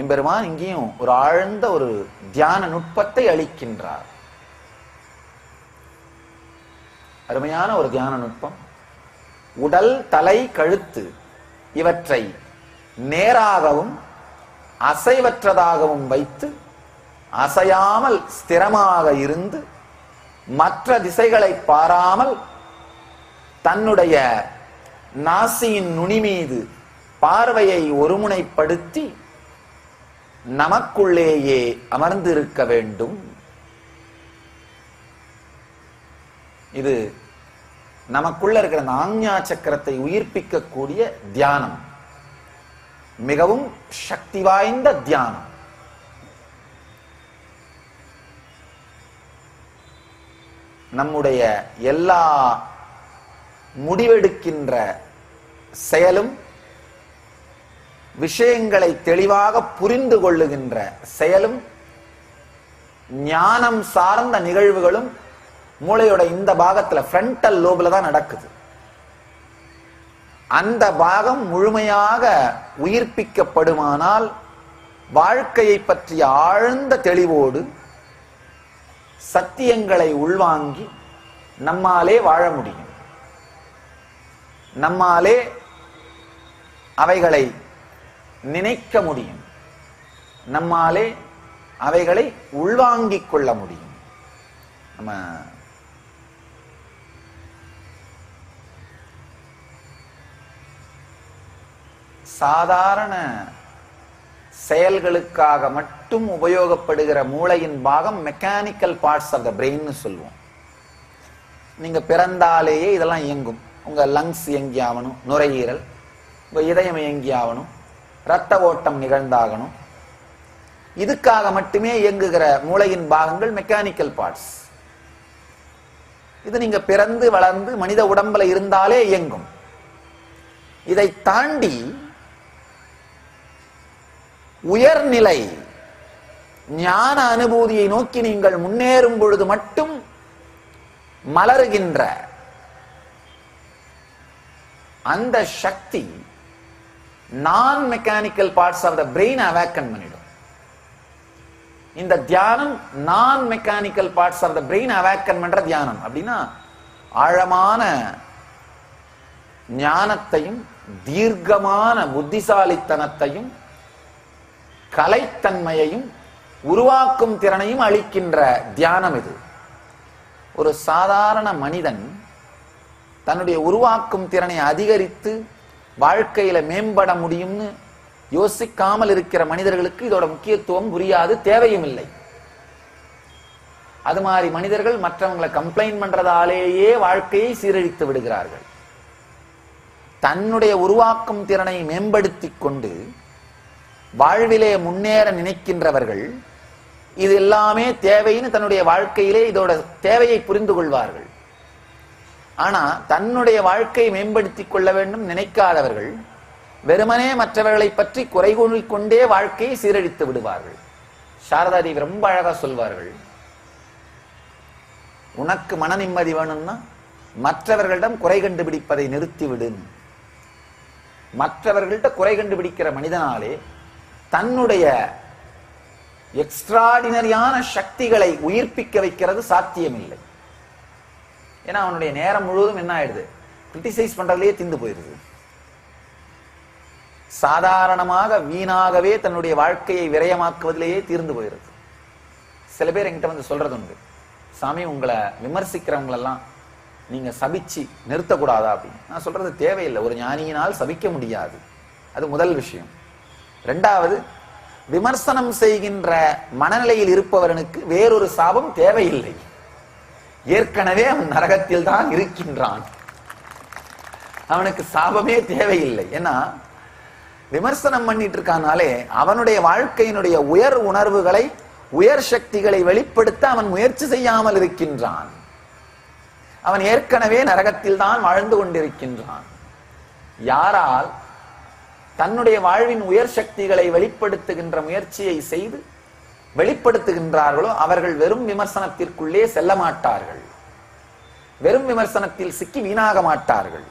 எம்பெருமான் இங்கேயும் ஒரு ஆழ்ந்த ஒரு தியான நுட்பத்தை அளிக்கின்றார். அருமையான ஒரு தியான நுட்பம். உடல் தலை கழுத்து இவற்றை நேராகவும் அசைவற்றதாகவும் வைத்து அசையாமல் ஸ்திரமாக இருந்து மற்ற திசைகளை பாராமல் தன்னுடைய நாசியின் நுனி மீது பார்வையை ஒருமுனைப்படுத்தி நமக்குள்ளேயே அமர்ந்திருக்க வேண்டும். இது நமக்குள்ள இருக்கிற அந்த ஆஞ்ஞா சக்கரத்தை உயிர்ப்பிக்கக்கூடிய தியானம். மிகவும் சக்தி வாய்ந்த தியானம். நம்முடைய எல்லா முடிவெடுக்கின்ற செயலும் விஷயங்களை தெளிவாக புரிந்து கொள்ளுகின்ற செயலும் ஞானம் சார்ந்த நிகழ்வுகளும் மூளையோட இந்த பாகத்துல ஃப்ரண்டல் லோபில் தான் நடக்குது. அந்த பாகம் முழுமையாக உயிர்ப்பிக்கப்படுமானால் வாழ்க்கையை பற்றிய ஆழ்ந்த தெளிவோடு சத்தியங்களை உள்வாங்கி நம்மாலே வாழ முடியும். நம்மாலே அவைகளை நினைக்க முடியும். நம்மாலே அவைகளை உள்வாங்கிக் கொள்ள முடியும். நம்ம சாதாரண செயல்களுக்காக மட்டும் உபயோகப்படுகிற மூளையின் பாகம் mechanical parts of the brain சொல்லுவோம். நீங்க பிறந்தாலேயே இதெல்லாம் இயங்கும். உங்க லங்ஸ் இயங்கி ஆகணும் நுரையீரல் உங்க இதயம் இயங்கி ஆகணும் ரத்த ஓட்டம் நிகழ்ந்தாகணும். இதுக்காக மட்டுமே இயங்குகிற மூளையின் பாகங்கள் மெக்கானிக்கல் பார்ட்ஸ் இது நீங்க பிறந்து வளர்ந்து மனித உடம்புல இருந்தாலே இயங்கும். இதை தாண்டி உயர்நிலை ஞான அனுபூதியை நோக்கி நீங்கள் முன்னேறும் பொழுது மட்டும் மலருகின்ற அந்த சக்தி நான் mechanical parts of the brain awaken பண்ணிடும். இந்த தியானம் நான் mechanical parts of the brain awaken பண்ற தியானம். அப்படின்னா ஆழமான ஞானத்தையும் தீர்க்கமான புத்திசாலித்தனத்தையும் கலைத்தன்மையையும் உருவாக்கும் திறனையும் அளிக்கின்ற தியானம் இது. ஒரு சாதாரண மனிதன் தன்னுடைய உருவாக்கும் திறனை அதிகரித்து வாழ்க்கையில மேம்பட முடியும்னு யோசிக்காமல் இருக்கிற மனிதர்களுக்கு இதோட முக்கியத்துவம் புரியாது தேவையும் இல்லை. அது மாதிரி மனிதர்கள் மற்றவங்களை கம்ப்ளைண்ட் பண்றதாலேயே வாழ்க்கையை சீரழித்து விடுகிறார்கள். தன்னுடைய உருவாக்கும் திறனை மேம்படுத்திக் கொண்டு வாழ்விலே முன்னேற நினைக்கின்றவர்கள் இது எல்லாமே தேவைன்னு தன்னுடைய வாழ்க்கையிலே இதோட தேவையை புரிந்து கொள்வார்கள். ஆனா தன்னுடைய வாழ்க்கையை மேம்படுத்திக் கொள்ள வேண்டும் நினைக்காதவர்கள் வெறுமனே மற்றவர்களை பற்றி குறை கொண்டே வாழ்க்கையை சீரழித்து விடுவார்கள். சாரதா தேவி ரொம்ப அழகா சொல்வார்கள் உனக்கு மன நிம்மதி வேணும்னா மற்றவர்களிடம் குறை கண்டுபிடிப்பதை நிறுத்தி மற்றவர்கள்ட்ட குறை கண்டுபிடிக்கிற மனிதனாலே தன்னுடைய எக்ஸ்ட்ராடினரியான சக்திகளை உயிர்ப்பிக்க வைக்கிறது சாத்தியமில்லை. ஏன்னா அவனுடைய நேரம் முழுவதும் என்ன ஆயிடுது? கிரிட்டிசைஸ் பண்றதுலயே திந்து போயிருது. சாதாரணமாக வீணாகவே தன்னுடைய வாழ்க்கையை விரயமாக்குவதிலேயே தீர்ந்து போயிருது. சில பேர் என்கிட்ட வந்து சொல்றது உண்டு சாமி உங்களை விமர்சிக்கிறவங்களெல்லாம் நீங்க சபிச்சு நிறுத்தக்கூடாதா? அப்படின்னு. நான் சொல்றது தேவையில்லை. ஒரு ஞானியினால் சபிக்க முடியாது. அது முதல் விஷயம். ரெண்டாவது விமர்சனம் செய்கின்ற மனநிலையில் இருப்பவனுக்கு வேறொரு சாபம் தேவையில்லை. ஏற்கனவே அவன் நரகத்தில் தான் இருக்கின்றான். அவனுக்கு சாபமே தேவையில்லை. ஏன்னா விமர்சனம் பண்ணிட்டு இருக்கானாலே அவனுடைய வாழ்க்கையினுடைய உயர் உணர்வுகளை உயர் சக்திகளை வெளிப்படுத்த அவன் முயற்சி செய்யாமல் இருக்கின்றான். அவன் ஏற்கனவே நரகத்தில் தான் வாழ்ந்து கொண்டிருக்கின்றான். யாரால் தன்னுடைய வாழ்வின் உயர் சக்திகளை வெளிப்படுத்துகின்ற முயற்சியை செய்து வெளிப்படுத்துகின்றார்களோ அவர்கள் வெறும் விமர்சனத்திற்குள்ளே செல்ல மாட்டார்கள். வெறும் விமர்சனத்தில் சிக்கி வீணாக மாட்டார்கள்.